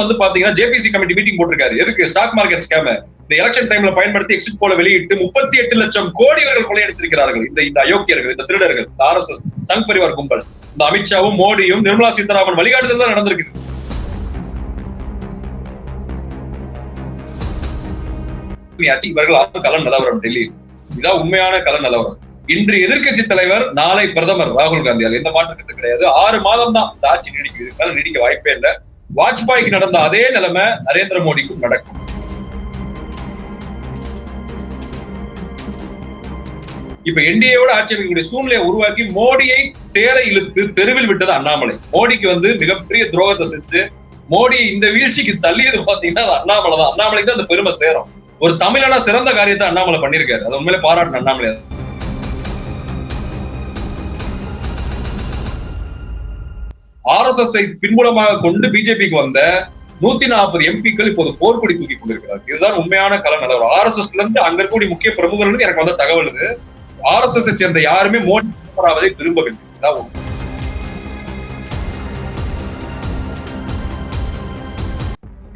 வந்து பாத்தீங்கன்னா JPC committee meeting போட்டிருக்காரு. எதுக்கு? ஸ்டாக் மார்க்கெட் ஸ்கேம் இந்த எலெக்ஷன் டைம்ல பயன்படுத்தி எக்ஸிட் போல வெளியிட்டு முப்பத்தி எட்டு லட்சம் கோடி இவர்கள் கொள்ளையடித்திருக்கிறார்கள் இந்த இந்த அயோக்கியர்கள் இந்த திருடர்கள் இந்த R S S Sangh Parivar கும்பல். இந்த அமித்ஷாவும் மோடியும் நிர்மலா சீதாராமன் வழிகாட்டுதல் தான் நடந்திருக்கு. இவர்கள் ஆறு கள நிலவரம் டெல்லி. இதான் உண்மையான கலன் நிலவரம். இன்று எதிர்கட்சி தலைவர் நாளை பிரதமர் ராகுல் காந்தியால் எந்த மாற்றத்துக்கு கிடையாது. ஆறு மாதம் தான் இந்த ஆட்சி நீடிக்குது. நீடிக்க வாய்ப்பே இல்லை. வாஜ்பாய்க்கு நடந்த அதே நிலைமை நரேந்திர மோடிக்கும் நடக்கும். இப்ப என்டிஏவோட ஆட்சி அமைக்கக்கூடிய சூழ்நிலையை உருவாக்கி மோடியை தேரை இழுத்து தெருவில் விட்டது அண்ணாமலை. மோடிக்கு வந்து மிகப்பெரிய துரோகத்தை செஞ்சு மோடி இந்த வீழ்ச்சிக்கு தள்ளியது பாத்தீங்கன்னா அண்ணாமலை தான் அண்ணாமலைக்கு தான் அந்த பெருமை சேரும். ஒரு தமிழனா சிறந்த காரியத்தை அண்ணாமலை பண்ணிருக்காரு அது உண்மையிலே பாராட்டு அண்ணாமலை. ஆர் எஸ் எஸ் பின்புலமாக கொண்டு பிஜேபிக்கு வந்த நூத்தி நாற்பது எம்பிக்கள் இப்போது போர்க்கொடி தூக்கி கொண்டிருக்கிறார் இதுதான் உண்மையான கல நிலவரம் ஆர் எஸ் எஸ்ல இருந்து அங்க இருக்கக்கூடிய முக்கிய பிரமுகர்கள் எனக்கு வந்த தகவல் இது. ஆர் எஸ் எஸ் சேர்ந்த யாருமே மோடி விரும்பவில்லை. உண்மை.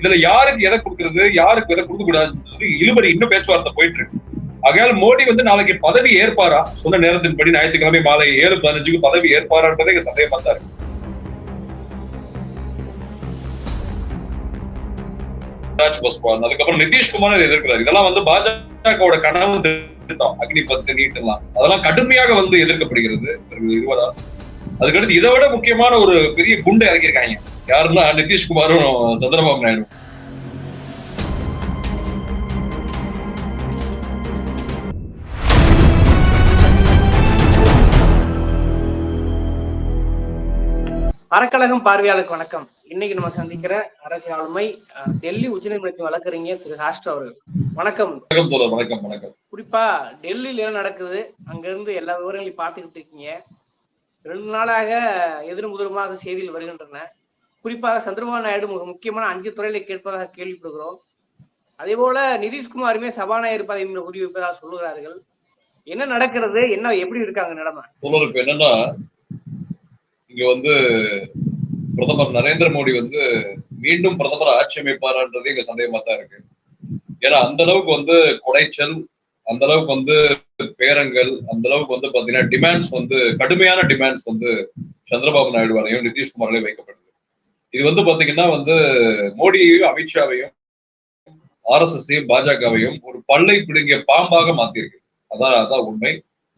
இதுல யாருக்கு எதை கொடுக்கறது யாருக்கு எதை கொடுக்க கூடாதுன்றது இழுபறி இன்னும் பேச்சுவார்த்தை போயிட்டு இருக்கு ஆகையால் மோடி வந்து நாளைக்கு பதவி ஏற்பாரா? சொன்ன நேரத்தின்படி ஞாயிற்றுக்கிழமை மாலை ஏழு பதினஞ்சுக்கு பதவி ஏற்பாரான்றதே சந்தேகமா தான் இருக்கு. ராஜ் பாஸ்வான் அதுக்கப்புறம் நிதிஷ்குமார் எதிர்க்கிறார். இதெல்லாம் வந்து பாஜகவோட கனவு திட்டம் அக்னி பத்து நீட்டெல்லாம் அதெல்லாம் கடுமையாக வந்து எதிர்க்கப்படுகிறது. இருவரா அதுக்கடுத்து இதை விட முக்கியமான ஒரு பெரிய குண்டை இறக்கியிருக்காங்க. யாருன்னா நிதிஷ்குமாரும் சந்திரபாபு நாயுடு. அறக்கழகம் பார்வையாளருக்கு வணக்கம். இன்னைக்கு நம்ம சந்திக்கிற அரசியல் ஆளுமை டெல்லி உச்சநீதிமன்றத்தின் வழக்கறிஞர் திரு ஹாஸ்டர் அவர்கள். வணக்கம். வணக்கம் வணக்கம் குறிப்பா டெல்லியில என்ன நடக்குது? அங்க இருந்து எல்லா விவரங்களையும் பார்த்துக்கிட்டு இருக்கீங்க. ரெண்டு நாளாக எதிரும் முதலுமாக செய்திகள் வருகின்றன. குறிப்பாக சந்திரபாபு நாயுடு மிக முக்கியமான அஞ்சு துறையில கேட்பதாக கேள்விப்படுகிறோம். அதே போல நிதிஷ்குமாருமே சபாநாயகர் பதவி உறுதி வைப்பதாக சொல்லுகிறார்கள். என்ன நடக்கிறது? என்ன எப்படி இருக்காங்க நிலைமை? என்னன்னா இங்க வந்து பிரதமர் நரேந்திர மோடி வந்து மீண்டும் பிரதமர் ஆட்சி அமைப்பாரான்றது இங்க சந்தேகமா தான் இருக்கு. ஏன்னா அந்த அளவுக்கு வந்து குடைச்சல் அந்த அளவுக்கு வந்து பேரங்கள் அந்த அளவுக்கு வந்து பாத்தீங்கன்னா டிமாண்ட்ஸ் வந்து கடுமையான டிமாண்ட்ஸ் வந்து சந்திரபாபு நாயுடு வரையும் நிதிஷ்குமாரையும் வைக்கப்படுது. இது வந்து பாத்தீங்கன்னா வந்து மோடியையும் அமித்ஷாவையும் ஆர் எஸ் எஸ்ஸையும் பாஜகவையும் ஒரு பல்லை பிடுங்கிய பாம்பாக மாத்திருக்கு அதான் அதான் உண்மை.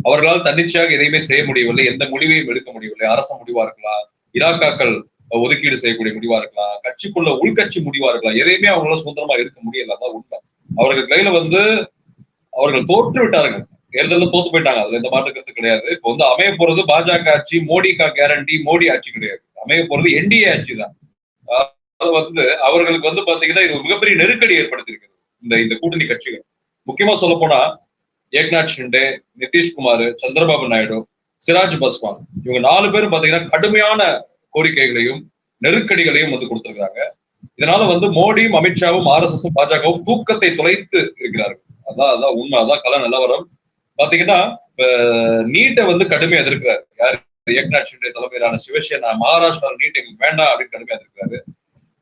அவர்களால் தன்னிச்சையாக எதையுமே செய்ய முடியவில்லை எந்த முடிவையும் எடுக்க முடியவில்லை. அரச முடிவா இருக்கலாம் இராக்காக்கள் ஒதுக்கீடு செய்யக்கூடிய முடிவா இருக்கலாம் கட்சிக்குள்ள உள்கட்சி முடிவா இருக்கலாம் எதையுமே அவங்களால சுதந்திரமா எடுக்க முடியல. அதான் உண்மை. அவர்கள் கையில வந்து அவர்கள் தோற்று விட்டார்கள். தேர்தலில் தோத்து போயிட்டாங்க. அதுல எந்த மாற்று கருத்து கிடையாது. இப்போ வந்து அமைய போறது பாஜக ஆட்சி மோடிக்கா கேரண்டி மோடி ஆட்சி கிடையாது. அமைய போறது என்டிஏ ஆட்சி தான். அது வந்து அவர்களுக்கு வந்து பாத்தீங்கன்னா இது மிகப்பெரிய நெருக்கடி ஏற்படுத்தியிருக்கிறது. இந்த இந்த கூட்டணி கட்சிகள். முக்கியமா சொல்ல போனா ஏக்நாத் ஷிண்டே நிதிஷ்குமார் சந்திரபாபு நாயுடு சிராஜ் பஸ்வான். இவங்க நாலு பேரும் பாத்தீங்கன்னா கடுமையான கோரிக்கைகளையும் நெருக்கடிகளையும் வந்து கொடுத்துருக்காங்க இதனால வந்து மோடியும் அமித்ஷாவும் ஆர் எஸ் எஸ் பாஜகவும் தூக்கத்தை தொலைத்து இருக்கிறார்கள். அதான் அதான் உண்மை அதான் கல நிலவரம். பாத்தீங்கன்னா நீட்டை வந்து கடுமையா எதிர்க்கிறார். யார்? ஏக்நாத் ஷிண்டே தலைமையிலான சிவசேனா மகாராஷ்டிரா நீட் எங்களுக்கு வேண்டாம் அப்படின்னு கடுமையா எதிர்க்கிறாரு.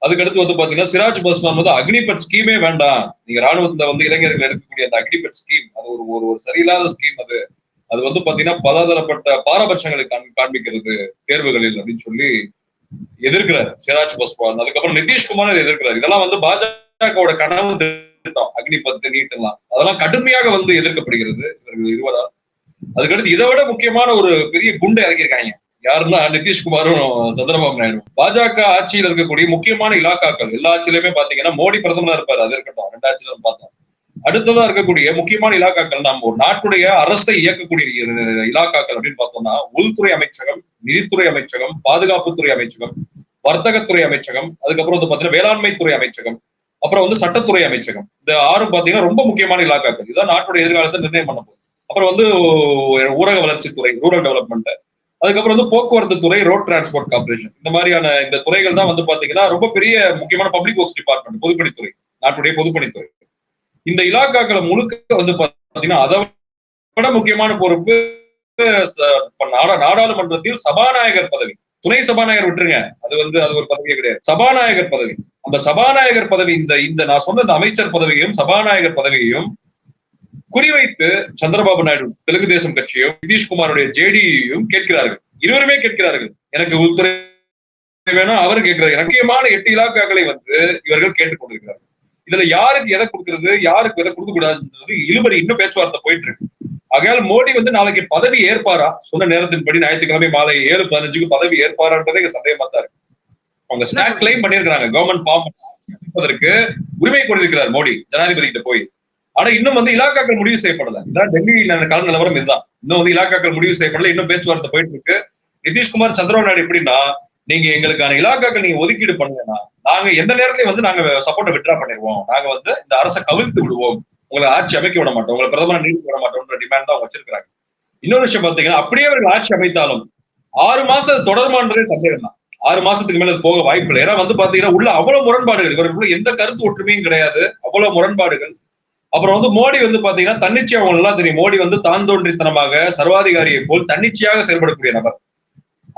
அதுக்கடுத்து வந்து பாத்தீங்கன்னா சிராஜ் பஸ்வான் வந்து அக்னிபட் ஸ்கீமே வேண்டாம். நீங்க ராணுவத்துல வந்து இளைஞர்கள் எடுக்கக்கூடிய அந்த அக்னிபட் ஸ்கீம் அது ஒரு ஒரு ஒரு சரியில்லாத ஸ்கீம் அது. அது வந்து பாத்தீங்கன்னா பலதரப்பட்ட பாரபட்சங்களை காண்- காண்பிக்கிறது தேர்வுகளில் அப்படின்னு சொல்லி எதிர்க்கிறார் சிராஜ் பஸ்வான். அதுக்கப்புறம் நிதிஷ்குமார் எதிர்க்கிறார். இதெல்லாம் வந்து பாஜகவோட கனவு திட்டம் அக்னி நீட் எல்லாம். அதெல்லாம் கடுமையாக வந்து எதிர்க்கப்படுகிறது. இவர்கள் இருவரால். அதுக்கடுத்து இதை விட முக்கியமான ஒரு பெரிய குண்டை இறக்கியிருக்காங்க யாருன்னா நிதிஷ்குமாரும் சந்திரபாபு நாயுடு. பாஜக ஆட்சியில் இருக்கக்கூடிய முக்கியமான இலாக்காக்கள் எல்லா ஆட்சியிலுமே பாத்தீங்கன்னா மோடி பிரதமரா இருப்பாரு. அது இருக்கட்டும். ரெண்டு ஆட்சியில பார்த்தோம். அடுத்ததா இருக்கக்கூடிய முக்கியமான இலாக்காக்கள் நம்ம ஒரு நாட்டுடைய அரசை இயக்கக்கூடிய இலாக்காக்கள் அப்படின்னு பார்த்தோம்னா உள்துறை அமைச்சகம் நிதித்துறை அமைச்சகம் பாதுகாப்புத்துறை அமைச்சகம் வர்த்தகத்துறை அமைச்சகம் அதுக்கப்புறம் வந்து பாத்தீங்கன்னா வேளாண்மை துறை அமைச்சகம் அப்புறம் வந்து சட்டத்துறை அமைச்சகம். இந்த ஆறு பாத்தீங்கன்னா ரொம்ப முக்கியமான இலாக்காக்கள். இதுதான் நாட்டுடைய எதிர்காலத்தை நிர்ணயம் பண்ண போகுது. அப்புறம் வந்து ஊரக வளர்ச்சித்துறை ரூரல் டெவலப்மெண்ட் அதுக்கப்புறம் வந்து போக்குவரத்து துறை ரோட் டிரான்ஸ்போர்ட் கார்பரேஷன் இந்த மாதிரியான இந்த துறைகள் தான் வந்து பாத்தீங்கன்னா ரொம்ப பெரிய முக்கியமான பப்ளிக் ஒர்க்ஸ் டிபார்ட்மெண்ட் பொதுப்பணித்துறை நாட்டுடைய பொதுப்பணித்துறை. இந்த இலாக்காக்களை முழுக்க வந்து பாத்தீங்கன்னா அதை விட முக்கியமான பொறுப்பு நாடாளுமன்றத்தில் சபாநாயகர் பதவி. துணை சபாநாயகர் விட்டுருங்க. அது வந்து அது ஒரு பதவியே கிடையாது. சபாநாயகர் பதவி. அந்த சபாநாயகர் பதவி இந்த இந்த நான் சொன்ன இந்த அமைச்சர் பதவியையும் சபாநாயகர் பதவியையும் குறிவைத்து சந்திரபாபு நாயுடு தெலுங்கு தேசம் கட்சியும் நிதிஷ்குமாருடைய ஜேடியையும் கேட்கிறார்கள். இருவருமே கேட்கிறார்கள். எனக்கு உள்துறை வேணும் அவர் கேட்கிறார். முக்கியமான எட்டு இலாக்காக்களை வந்து இவர்கள் கேட்டுக்கொண்டிருக்கிறார்கள் இதுல யாருக்கு எதை கொடுக்கறது யாருக்கு எதை கொடுக்க கூடாதுன்றது இழுபறி இன்னும் பேச்சுவார்த்தை போயிட்டு இருக்கு ஆகையால் மோடி வந்து நாளைக்கு பதவி ஏற்பாரா? சொன்ன நேரத்தின்படி ஞாயிற்றுக்கிழமை மாலை ஏழு பதினஞ்சுக்கு பதவி ஏற்பாரான்றதே இங்க சந்தேகமா தான் இருக்கு. அவங்க ஸ்டாக் கிளைம் பண்ணியிருக்கிறாங்க. கவர்மெண்ட் ஃபார்ம் உரிமை கொண்டிருக்கிறார் மோடி ஜனாதிபதி கிட்ட போய். ஆனா இன்னும் வந்து இலாக்காக்கள் முடிவு செய்யப்படல. இதான் டெல்லி கல நிலவரம் இதுதான். இன்னும் வந்து இலாக்காக்கள் முடிவு செய்யப்படல. இன்னும் பேச்சுவார்த்தை போயிட்டு இருக்கு நிதிஷ்குமார் சந்திரபாபு நாயுடு எப்படின்னா நீங்க எங்களுக்கான இலாக்காக்கள் நீங்க ஒதுக்கீடு பண்ணுங்கன்னா நாங்க எந்த நேரத்திலயும் வந்து நாங்க சப்போர்ட்டை விட்ரா பண்ணிடுவோம் நாங்க வந்து இந்த அரசை கவிழ்த்து விடுவோம். உங்களை ஆட்சி அமைக்க விட மாட்டோம். உங்களை பிரதமர் நீடிக்க விட மாட்டோம்ன்ற டிமாண்ட் தான் அவங்க வச்சிருக்காங்க இன்னொரு விஷயம் பாத்தீங்கன்னா அப்படியே அவர்கள் ஆட்சி அமைத்தாலும் ஆறு மாசம் தொடருமான்றதே சந்தேகம் தான். ஆறு மாசத்துக்கு மேல அது போக வாய்ப்பு இல்லை ஏன்னா வந்து பாத்தீங்கன்னா உள்ள அவ்வளவு முரண்பாடுகள் இவர்களுக்குள்ள எந்த கருத்து ஒற்றுமையும் கிடையாது. அவ்வளவு முரண்பாடுகள். அப்புறம் வந்து மோடி வந்து பாத்தீங்கன்னா தன்னிச்சையா அவங்க எல்லாம் தெரியும். மோடி வந்து தான் தோன்றித்தனமாக சர்வாதிகாரியை போல் தன்னிச்சையாக செயல்படக்கூடிய நபர்.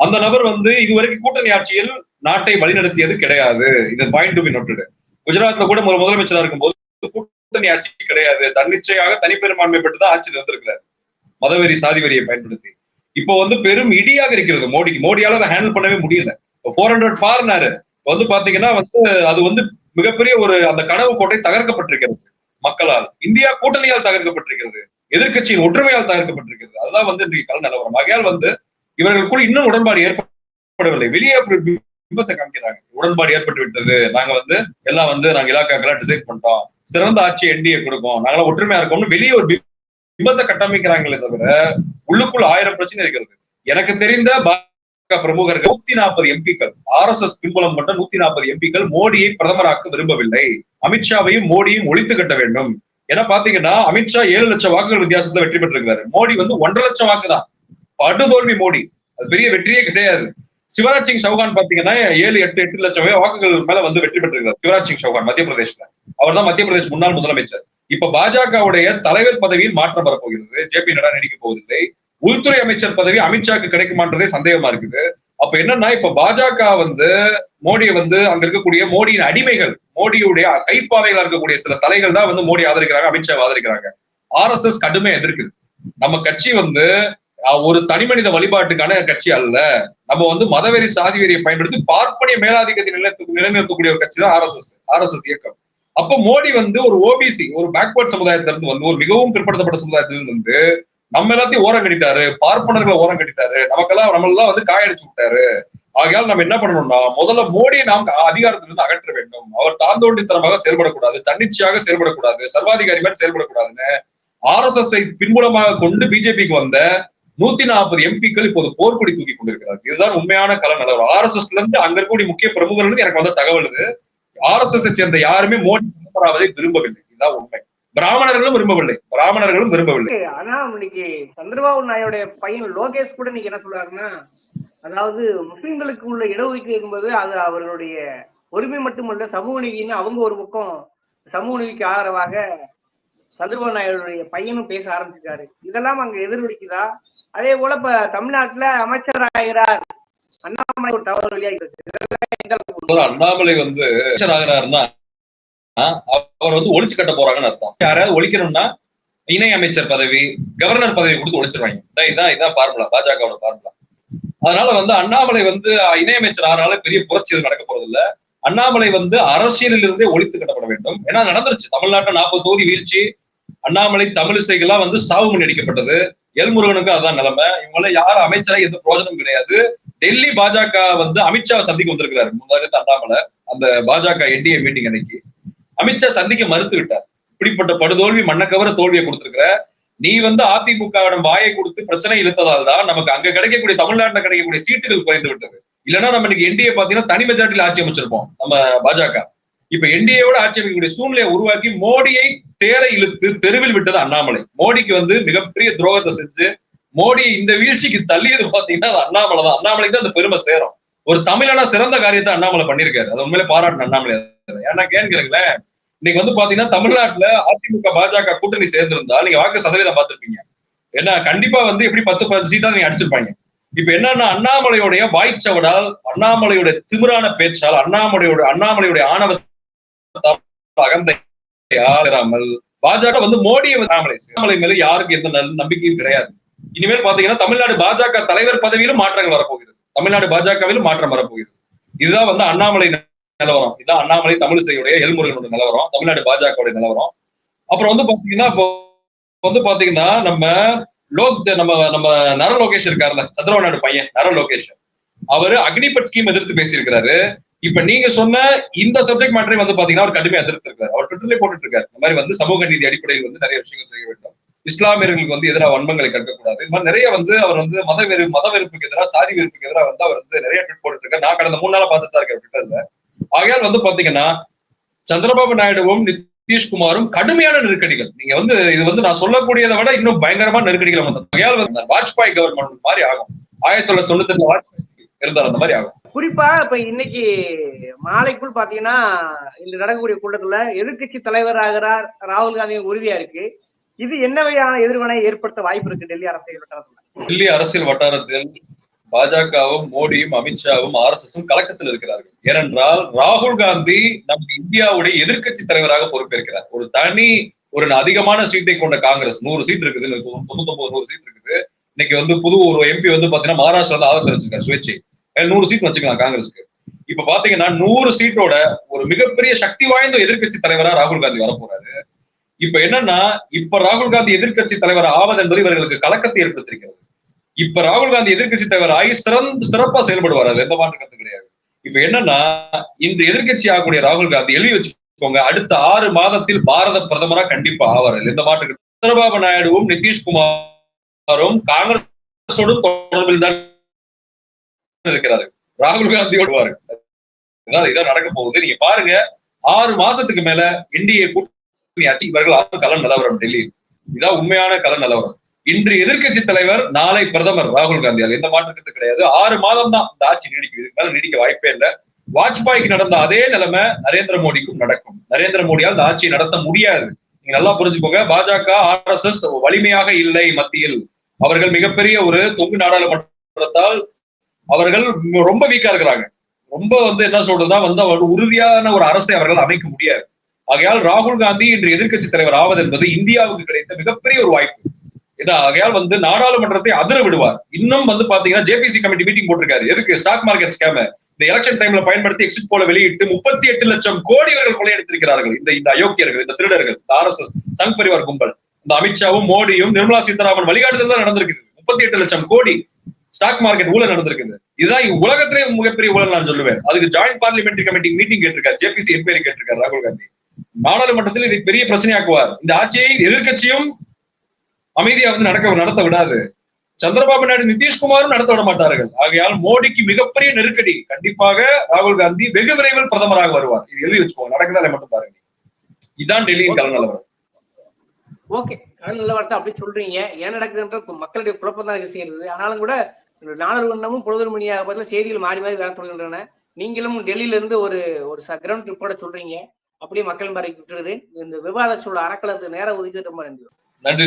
அந்த நபர் வந்து இதுவரைக்கும் கூட்டணி ஆட்சியில் நாட்டை வழிநடத்தியது கிடையாது. இது பாயிண்ட் டு பி நோட்டடு குஜராத்ல கூட ஒரு முதலமைச்சரா இருக்கும்போது கூட்டணி ஆட்சி கிடையாது. தன்னிச்சையாக தனிப்பெரும்பான்மை பெற்று தான் ஆட்சியில் இருந்திருக்கிறார் மதவெறி சாதி வரியை பயன்படுத்தி. இப்போ வந்து பெரும் இடியாக இருக்கிறது மோடிக்கு. மோடியால அதை ஹேண்டில் பண்ணவே முடியல. இப்போ ஃபோர் ஹண்ட்ரட் ஃபார்னாரு வந்து பாத்தீங்கன்னா வந்து அது வந்து மிகப்பெரிய ஒரு அந்த கனவு கோட்டை தகர்க்கப்பட்டிருக்கிறது. மக்களால். இந்தியா கூட்டணியால் தகர்க்கப்பட்டிருக்கிறது. எதிர்கட்சியின் ஒற்றுமையால் தகர்க்கப்பட்டிருக்கிறது. அதுதான் வந்து இன்றைக்கு கல நிலவரம். ஆகையால் வந்து இவர்களுக்குள் இன்னும் உடன்பாடு ஏற்படவில்லை. வெளியே விபத்தை காமிக்கிறாங்க உடன்பாடு ஏற்பட்டு விட்டது. நாங்க வந்து எல்லாம் வந்து நாங்க இலாக்காக்களா டிசைட் பண்ணிட்டோம். சிறந்த ஆட்சி என்டிஏ கொடுக்கும் நாங்களாம் ஒற்றுமையா இருக்கோம்னு வெளியே ஒரு விபத்தை கட்டமைக்கிறாங்களே தவிர உள்ளுக்குள் ஆயிரம் பிரச்சனை இருக்கிறது. எனக்கு தெரிந்த பிரமுகர்கள் நூத்தி நாற்பது எம்பிக்கள். ஆர் எஸ் எஸ் பின்புலம் கொண்ட நூத்தி நாற்பது எம்பிக்கள் மோடியை பிரதமராக்க விரும்பவில்லை. அமித்ஷாவையும் மோடியும் ஒழித்து கட்ட வேண்டும். ஏன்னா பாத்தீங்கன்னா அமித்ஷா ஏழு லட்சம் வாக்குகள் வித்தியாசத்துல வெற்றி பெற்றிருக்கிறாரு. மோடி வந்து ஒன்றரை லட்சம் வாக்கு தான் படுதோல்வி மோடி. அது பெரிய வெற்றியே கிடையாது. சிவராஜ் சிங் சௌகான் பாத்தீங்கன்னா ஏழு எட்டு எட்டு லட்சம் வாக்குகள் மேல வந்து வெற்றி பெற்றிருக்கிறார். சிவராஜ் சிங் சௌகான் மத்திய பிரதேஷ்ல. அவர் தான் மத்திய பிரதேஷ் முன்னாள் முதலமைச்சர். இப்ப பாஜகவுடைய தலைவர் பதவியில் மாற்றம் வரப்போகிறது. ஜே பி நட்டா நீடிக்க போவதில்லை. உள்துறை அமைச்சர் பதவி அமித்ஷாக்கு கிடைக்குமான்றதே சந்தேகமா இருக்குது. அப்ப என்னன்னா இப்ப பாஜக வந்து மோடியை வந்து அங்க இருக்கக்கூடிய மோடியின் அடிமைகள் மோடியுடைய கைப்பாவைகளா இருக்கக்கூடிய சில தலைகள் தான் வந்து மோடி ஆதரிக்கிறாங்க அமித்ஷா ஆதரிக்கிறாங்க. ஆர் எஸ் எஸ் கடுமையா எதிர்க்குது. நம்ம கட்சி வந்து ஒரு தனி மனித வழிபாட்டுக்கான கட்சி அல்ல. நம்ம வந்து மதவெறி சாதி வெறியை பயன்படுத்தி பார்ப்பனிய மேலாதிக்கத்தை நிலைநிறுத்த நிலைநிறுத்தக்கூடிய ஒரு கட்சி தான் R S S R S S இயக்கம். அப்ப மோடி வந்து ஒரு ஓபிசி ஒரு பேக்வர்ட் சமுதாயத்திலிருந்து வந்து ஒரு மிகவும் பிற்படுத்தப்பட்ட சமுதாயத்திலிருந்து வந்து நம்ம எல்லாத்தையும் ஓரம் கட்டிட்டாரு. பார்ப்பனர்களை ஓரம் கட்டிட்டாரு. நமக்கெல்லாம் நம்மளெல்லாம் வந்து காயடிச்சு விட்டாரு. ஆகையால் நம்ம என்ன பண்ணணும்னா முதல்ல மோடியை நாம் அதிகாரத்திலிருந்து அகற்ற வேண்டும். அவர் தாந்தோண்டித்தனமாக செயல்படக்கூடாது தன்னிச்சையாக செயல்படக்கூடாது சர்வாதிகாரி மாதிரி செயல்படக்கூடாதுன்னு ஆர் எஸ் எஸ் பின்புலமாக கொண்டு பிஜேபிக்கு வந்த நூத்தி நாற்பது எம்பிக்கள் இப்போது போர்க்கொடி தூக்கி கொண்டிருக்கிறார் இதுதான் உண்மையான கல நிலவரம் ஆர் எஸ் எஸ்ல இருந்து அங்க இருக்கக்கூடிய முக்கிய பிரமுகர்கள் எனக்கு வந்த தகவல் இது. ஆர் எஸ் எஸ் சேர்ந்த யாருமே மோடி பிரதமராவதை விரும்பவில்லை. இதுதான் உண்மை. பிராமணர்களும் விரும்பவில்லை. பிராமணர்களும் விரும்பவில்லை. ஆனா இன்னைக்கு சந்திரபாபு நாயுடைய பையன் லோகேஷ் கூட இன்னைக்கு என்ன சொல்றாருன்னா அதாவது முஸ்லிம்களுக்கு உள்ள இடஒதுக்கீடு என்பது அது அவர்களுடைய உரிமை மட்டுமல்ல சமூக நீதினு அவங்க ஒரு பக்கம் சமூக நீதிக்கு ஆதரவாக சந்திரபாபு நாயுடைய பையனும் பேச ஆரம்பிச்சிருக்காரு இதெல்லாம் அங்க எதிர்வலிக்குதா அதே போல இப்ப தமிழ்நாட்டுல அமைச்சர் ஆகிறார். அண்ணாமலை ஒரு தவறு வழியாக அண்ணாமலை வந்து அமைச்சர் ஆகிறாருன்னா அவர் வந்து ஒழிச்சு கட்ட போறாங்கன்னு அர்த்தம். யாராவது ஒழிக்கணும்னா இணை அமைச்சர் பதவி கவர்னர் பதவி கொடுத்து ஒழிச்சிருவாங்க. இதான் இதான் பார்முலா பாஜகவோட பார்முலா அதனால வந்து அண்ணாமலை வந்து இணையமைச்சர் ஆனால பெரிய புரட்சி நடக்க போறது இல்ல அண்ணாமலை வந்து அரசியலில் இருந்தே ஒழித்து கட்டப்பட வேண்டும். ஏன்னா நடந்துருச்சு. தமிழ்நாட்டில் நாற்பது தொகுதி வீழ்ச்சி அண்ணாமலை தமிழிசைகள்லாம் வந்து சாவு பண்ணி அடிக்கப்பட்டது. எல்முருகனுக்கு அதான் நிலைமை. இவங்க யாரும் அமைச்சராக எந்த பிரோஜனம் கிடையாது. டெல்லி பாஜக வந்து அமித்ஷா சந்திக்கு வந்திருக்கிறாரு. முன்னாடி அண்ணாமலை அந்த பாஜக என்டிஏ மீட்டிங் அன்னைக்கு. அமித்ஷா சந்திக்க மறுத்து விட்டார். இப்படிப்பட்ட படுதோல்வி மண்ணக்கவர தோல்வியை கொடுத்திருக்கிற நீ வந்து அதிமுகவிடம் வாயை கொடுத்து பிரச்சனை இழுத்ததால் தான் நமக்கு அங்க கிடைக்கக்கூடிய தமிழ்நாட்டில் கிடைக்கக்கூடிய சீட்டுகள் குறைந்து விட்டது. இல்லைன்னா நம்ம இன்னைக்கு என்டிஏ பாத்தீங்கன்னா தனி மெஜாரிட்டியில் ஆட்சி அமைச்சிருப்போம் நம்ம பாஜக. இப்ப என்டிஏவோட ஆட்சி அமைக்கக்கூடிய சூழ்நிலையை உருவாக்கி மோடியை தேரை இழுத்து தெருவில் விட்டது அண்ணாமலை. மோடிக்கு வந்து மிகப்பெரிய துரோகத்தை செஞ்சு மோடி இந்த வீழ்ச்சிக்கு தள்ளியது பாத்தீங்கன்னா அது அண்ணாமலை தான். அண்ணாமலைக்கு தான் அந்த பெருமை சேரும். ஒரு தமிழனா சிறந்த காரியத்தை அண்ணாமலை பண்ணிருக்காரு அது உண்மையிலே பாராட்டணும் அண்ணாமலை. ஏன்னா கேட்கிறீங்களேன் இன்னைக்கு வந்து பாத்தீங்கன்னா தமிழ்நாட்டுல அதிமுக பாஜக கூட்டணி சேர்ந்திருந்தா நீங்க வாக்கு சதவீதம் பார்த்திருப்பீங்க. ஏன்னா கண்டிப்பா வந்து எப்படி பத்து பத்து சீட்டா நீங்க அடிச்சிருப்பாங்க. இப்ப என்னன்னா அண்ணாமலையுடைய வாய்ச்சவடால் அண்ணாமலையுடைய திமிரான பேச்சால் அண்ணாமலையோட அண்ணாமலையுடைய ஆணவத்தால் அகந்தையாமல் பாஜக வந்து மோடியை அண்ணாமலை அண்ணாமலை மேல யாருக்கு எந்த நல்ல நம்பிக்கையும் கிடையாது. இனிமேல் பாத்தீங்கன்னா தமிழ்நாடு பாஜக தலைவர் பதவியிலும் மாற்றங்கள் வரப்போகிறது. தமிழ்நாடு பாஜகவிலும் மாற்றம் வரப்போகிறது. இதுதான் வந்து அண்ணாமலை நிலவரம். இதான் அண்ணாமலை தமிழிசையுடைய எல்முருகனுடைய நிலவரம் தமிழ்நாடு பாஜகவுடைய நிலவரம். அப்புறம் வந்து பாத்தீங்கன்னா இப்போ வந்து பாத்தீங்கன்னா நம்ம லோக் நம்ம நம்ம நர லோகேஷ் இருக்காருல்ல சந்திரபாபு பையன் நர லோகேஷ். அவரு அக்னிபட் ஸ்கீம் எதிர்த்து பேசியிருக்கிறாரு. இப்ப நீங்க சொன்ன இந்த சப்ஜெக்ட் மேட்டரை வந்து பாத்தீங்கன்னா அவர் கடுமையா எதிர்த்து இருக்காரு அவர் ட்விட்டர்ல போட்டுட்டு இருக்காரு இந்த மாதிரி வந்து சமூக நீதி அடிப்படையில் வந்து நிறைய விஷயங்கள் செய்ய வேண்டும். இஸ்லாமியர்களுக்கு வந்து எதிராக வன்மங்களை கற்கக்கூடாது. இந்த மாதிரி நிறைய வந்து அவர் வந்து மத வெறு மத வெறுப்புக்கு எதிராக சாதி வெறுப்புக்கு எதிராக வந்து அவர் வந்து நிறைய ட்விட் போட்டுட்டு இருக்காரு நான் கடந்த மூணு நாளா பார்த்துட்டு இருக்கேன் ட்விட்டர்ல ஆகையால் வந்து பாத்தீங்கன்னா சந்திரபாபு நாயுடுவும் நிதிஷ்குமாரும் கடுமையான நெருக்கடிகள். நீங்க வந்து இது வந்து நான் சொல்லக்கூடியதை விட இன்னும் பயங்கரமான நெருக்கடிகள் வந்து ஆகையால் வந்து வாஜ்பாய் கவர்மெண்ட் மாதிரி ஆகும். ஆயிரத்தி தொள்ளாயிரத்தி தொண்ணூத்தி ரெண்டு வாஜ்பாய் இருந்தார் அந்த மாதிரி ஆகும். குறிப்பா இப்ப இன்னைக்கு மாலைக்குள் பாத்தீங்கன்னா இன்று நடக்கக்கூடிய கூட்டத்துல எதிர்க்கட்சி தலைவர் ஆகிறார் ராகுல் காந்தி உறுதியா இருக்கு. இது என்ன வகையான எதிர்வினை ஏற்படுத்த வாய்ப்பு இருக்கு டெல்லி அரசியல் வட்டாரத்துல? டெல்லி அரசியல் வட்டாரத்தில் பாஜகவும் மோடியும் அமித்ஷாவும் ஆர் எஸ் எஸும் கலக்கத்தில் இருக்கிறார்கள். ஏனென்றால் ராகுல் காந்தி நமக்கு இந்தியாவுடைய எதிர்க்கட்சி தலைவராக பொறுப்பேற்கிறார். ஒரு தனி ஒரு அதிகமான சீட்டை கொண்ட காங்கிரஸ் நூறு சீட் இருக்குது தொண்ணூத்தொன்பது நூறு சீட் இருக்குது. இன்னைக்கு வந்து புது ஒரு எம்பி வந்து பாத்தீங்கன்னா மகாராஷ்டிரால ஆதரவு வச்சிருக்காரு சுயேட்சை. நூறு சீட் வச்சுக்கலாம் காங்கிரஸ்க்கு. இப்ப பாத்தீங்கன்னா நூறு சீட்டோட ஒரு மிகப்பெரிய சக்தி வாய்ந்த எதிர்கட்சி தலைவரா ராகுல் காந்தி வரப்போறாரு. இப்ப என்னன்னா இப்ப ராகுல் காந்தி எதிர்க்கட்சி தலைவர் ஆவது என்பது இவர்களுக்கு கலக்கத்தை ஏற்படுத்திருக்கிறது இப்ப ராகுல் காந்தி எதிர்க்கட்சி தலைவர் ஆகி சிறந்து சிறப்பா செயல்படுவார். அது எந்த மாற்று கருத்து கிடையாது. இப்ப என்னன்னா இந்த எதிர்கட்சி ஆகக்கூடிய ராகுல் காந்தி எழுதி வச்சுக்கோங்க அடுத்த ஆறு மாதத்தில் பாரத பிரதமரா கண்டிப்பா ஆவார். எந்த மாற்று கருத்து- சந்திரபாபு நாயுடுவும் நிதிஷ்குமாரும் காங்கிரஸோடும் தொடர்பில் தான் இருக்கிறாரு ராகுல் காந்தியோடு வருவாரு இதான் இதான் நடக்க போகுது. நீங்க பாருங்க ஆறு மாசத்துக்கு மேல என்டிஏ கூட்டணி ஆட்சி இவர்கள் ஆறு கலன் நிலவரம் டெல்லி இதான் உண்மையான கலன் நிலவரம். இன்று எதிர்க்கட்சி தலைவர் நாளை பிரதமர் ராகுல் காந்தி. அது எந்த மாற்றத்துக்கு கிடையாது. ஆறு மாதம் தான் இந்த ஆட்சி நீடிக்கும் இதுக்கு மேல நீடிக்க வாய்ப்பே இல்லை. வாஜ்பாய்க்கு நடந்த அதே நிலைமை நரேந்திர மோடிக்கும் நடக்கும். நரேந்திர மோடியால் இந்த ஆட்சியை நடத்த முடியாது. நீங்க நல்லா புரிஞ்சுக்கோங்க. பாஜக ஆர் எஸ் எஸ் வலிமையாக இல்லை மத்தியில். அவர்கள் மிகப்பெரிய ஒரு தொங்கு நாடாளுமன்றத்தால் அவர்கள் ரொம்ப வீக்கா இருக்கிறாங்க. ரொம்ப வந்து என்ன சொல்றதுன்னா வந்து அவர் உறுதியான ஒரு அரசை அவர்கள் அமைக்க முடியாது. ஆகையால் ராகுல் காந்தி இன்று எதிர்க்கட்சி தலைவர் ஆவது என்பது இந்தியாவுக்கு கிடைத்த மிகப்பெரிய ஒரு வாய்ப்பு. ஆகையால் வந்து நாடாளுமன்றத்தை அதிர விடுவார். இன்னும் வந்து பாத்தீங்கன்னா ஜேபிசி கமிட்டி மீட்டிங் போட்டிருக்காரு. எதுக்கு? ஸ்டாக் மார்க்கெட் ஸ்கேம இந்த எலெக்ஷன் டைம்ல பயன்படுத்தி எக்ஸிட் போல வெளியிட்டு முப்பத்தி எட்டு லட்சம் கோடி இவர்கள் கொள்ளையடித்திருக்கிறார்கள். இந்த இந்த அயோக்கியர்கள் இந்த திருடர்கள் இந்த சங் பரிவார் கும்பல் இந்த அமித்ஷாவும் மோடியும் நிர்மலா சீதாராமன் வழிகாட்டுதல் தான் நடந்திருக்குது. முப்பத்தி எட்டு லட்சம் கோடி ஸ்டாக் மார்க்கெட் ஊழல் நடந்திருக்குது. இதுதான் உலகத்திலே மிகப்பெரிய ஊழல் நான் சொல்லுவேன். அதுக்கு ஜாயிண்ட் பார்லிமெண்டரி கமிட்டி மீட்டிங் கேட்டிருக்காரு. ஜேபிசி என்கொயரி கேட்டிருக்காரு ராகுல் காந்தி. நாடாளுமன்றத்தில் இது பெரிய பிரச்சனையாக்குவார். இந்த ஆட்சியை எதிர்க்கட்சியும் அமைதியா வந்து நடக்க நடத்த விடாது. சந்திரபாபு நாயுடு நிதிஷ்குமாரும் நடத்த விட மாட்டார்கள். ஆகையால் மோடிக்கு மிகப்பெரிய நெருக்கடி. கண்டிப்பாக ராகுல் காந்தி வெகு விரைவில் பிரதமராக வருவார். இது எழுதி வச்சுக்கோங்க. நடக்குதா மட்டும் பாருங்க. இதான் டெல்லியின் கலன் நிலவரம் ஓகே. கடல் நிலவரத்தை அப்படி சொல்றீங்க. ஏன் நடக்குதுன்ற மக்களுடைய குழப்பம் தான் இது செய்யறது. ஆனாலும் கூட நாலு வண்ணமும் பொழுது மணியாக பதில் செய்திகள் மாறி மாறி வர தொடர்கின்றன நீங்களும் டெல்லியில இருந்து ஒரு ஒரு கிரவுண்ட் ரிப்போர்ட்டை சொல்றீங்க. அப்படியே மக்கள் மாதிரி விட்டுறேன் இந்த விவாத சூழல் அறக்கலத்துக்கு நேரம் ஒதுக்கிட்டு ரொம்ப நன்றி. நன்றி